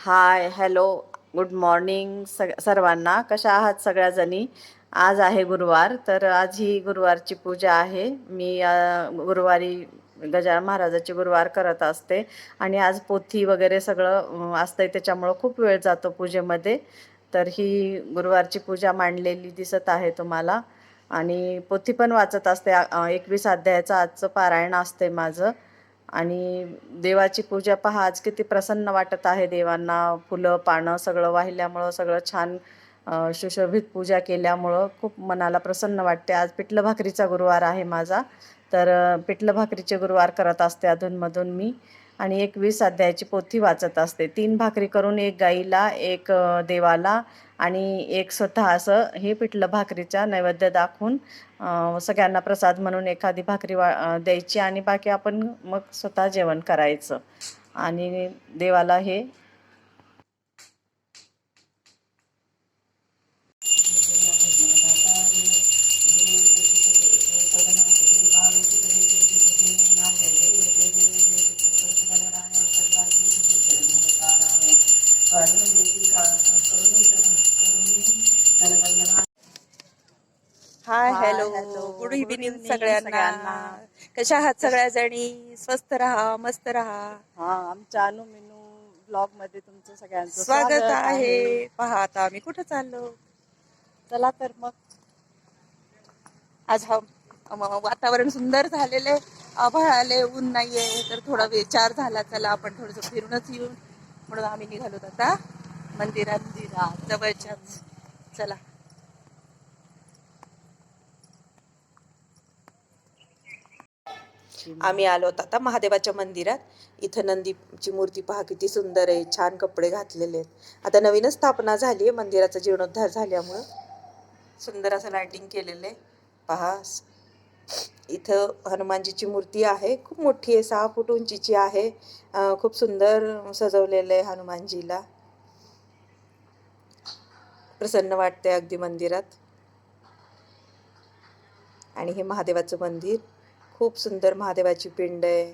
Hi hello good morning सग सर्वांना. कशा आहात सगळ्याजणी? आज आहे गुरुवार तर आज ही गुरुवारची पूजा आहे. मी गुरुवारी गजानन महाराजाची गुरुवार करत असते आणि आज पोथी वगैरे सगळं असतंय त्याच्यामुळं खूप वेळ जातो पूजेमध्ये. तर ही गुरुवारची पूजा मांडलेली दिसत आहे तुम्हाला. आणि पोथी पण वाचत असते. एकवीस अध्यायाचं आजचं पारायण असते माझं. आणि देवाची पूजा पहा आज किती प्रसन्न वाटत आहे देवांना. फुलं पानं सगळं वाहिल्यामुळं सगळं छान सुशोभित पूजा केल्यामुळं खूप मनाला प्रसन्न वाटते. आज पिठलं भाकरीचा गुरुवार आहे माझा. तर पिठलं भाकरीचे गुरुवार करत असते अधूनमधून मी. आणि एक वीस अध्यायाची पोथी वाचत असते. तीन भाकरी करून एक गाईला एक देवाला आणि एक स्वतः असं हे पिठलं भाकरीचा नैवेद्य दाखवून सगळ्यांना प्रसाद म्हणून एखादी भाकरी वा द्यायची आणि बाकी आपण मग स्वतः जेवण करायचं. आणि देवाला हे हाय हॅलो. गुड इव्हिनिंग सगळ्यांना. कशा आहात सगळ्या जणी? स्वस्त राहा मस्त राहा. हा आमच्या अनु मेनू ब्लॉगमध्ये तुमचं सगळ्यांचं स्वागत आहे. पहा आता आम्ही कुठं चाललो? चला तर मग. आज हा वातावरण सुंदर झालेले आभाळ आले ऊन नाहीये तर थोडा विचार झाला. चला आपण थोडस फिरूनच येऊ. म्हणून आम्ही निघालो आता मंदिरात मंदिरात. जवळच्याच. चला. आम्ही आलो होतो आता महादेवाच्या मंदिरात. इथं नंदीची मूर्ती पहा किती सुंदर आहे छान कपडे घातलेले आहेत. आता नवीनच स्थापना झाली आहे मंदिराचा जीर्णोद्धार झाल्यामुळं. सुंदर असं लायटिंग केलेलं आहे. पहा. इथं हनुमानजीची मूर्ती आहे. खूप मोठी आहे सहा फूट उंचीची आहे. खूप सुंदर सजवलेलं आहे हनुमानजीला. प्रसन्न वाटते अगदी मंदिरात. आणि हे महादेवाचं मंदिर. खूप सुंदर महादेवाची पिंड आहे.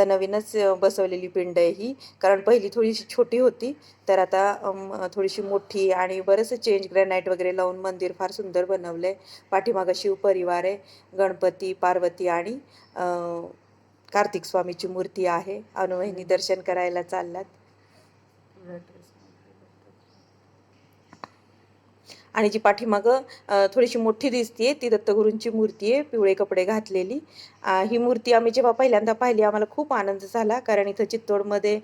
आता नवीनच बसवलेली पिंड आहे ही. कारण पहिली थोडीशी छोटी होती. तर आता थोडीशी मोठी आणि बरंच चेंज ग्रॅनाईट वगैरे लावून मंदिर फार सुंदर बनवलं आहे पाठीमागं शिवपरिवार आहे गणपती पार्वती आणि कार्तिक स्वामीची मूर्ती आहे. अनुवहिनी दर्शन करायला चालल्यात आणि जी पाठीमागं थोडीशी मोठी दिसतीये ती दत्तगुरूंची मूर्ती आहे. पिवळे कपडे घातलेली. ही मूर्ती आम्ही जेव्हा पहिल्यांदा पाहिली आम्हाला खूप आनंद झाला. कारण इथं चित्तोडमध्ये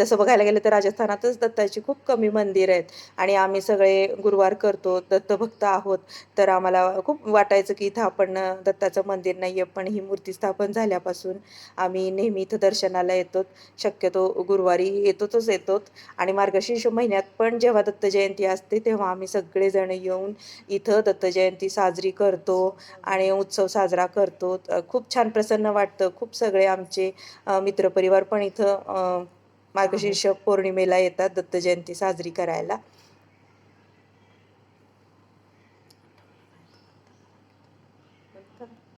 तसं बघायला गेलं तर राजस्थानातच दत्ताची खूप कमी मंदिर आहेत. आणि आम्ही सगळे गुरुवार करतो दत्तभक्त आहोत. तर आम्हाला खूप वाटायचं की इथं आपण दत्ताचं मंदिर नाही आहे पण ही मूर्ती स्थापन झाल्यापासून आम्ही नेहमी इथं दर्शनाला येतो शक्यतो गुरुवारी येतोच येतो आणि मार्गशीर्ष महिन्यात पण जेव्हा दत्त जयंती असते तेव्हा आम्ही सगळेजण येऊन इथं दत्त जयंती साजरी करतो आणि उत्सव साजरा करतो. खूप छान प्रसन्न वाटतं. खूप सगळे आमचे मित्रपरिवार पण इथं मार्गशीर्ष पौर्णिमेला येतात दत्त जयंती साजरी करायला.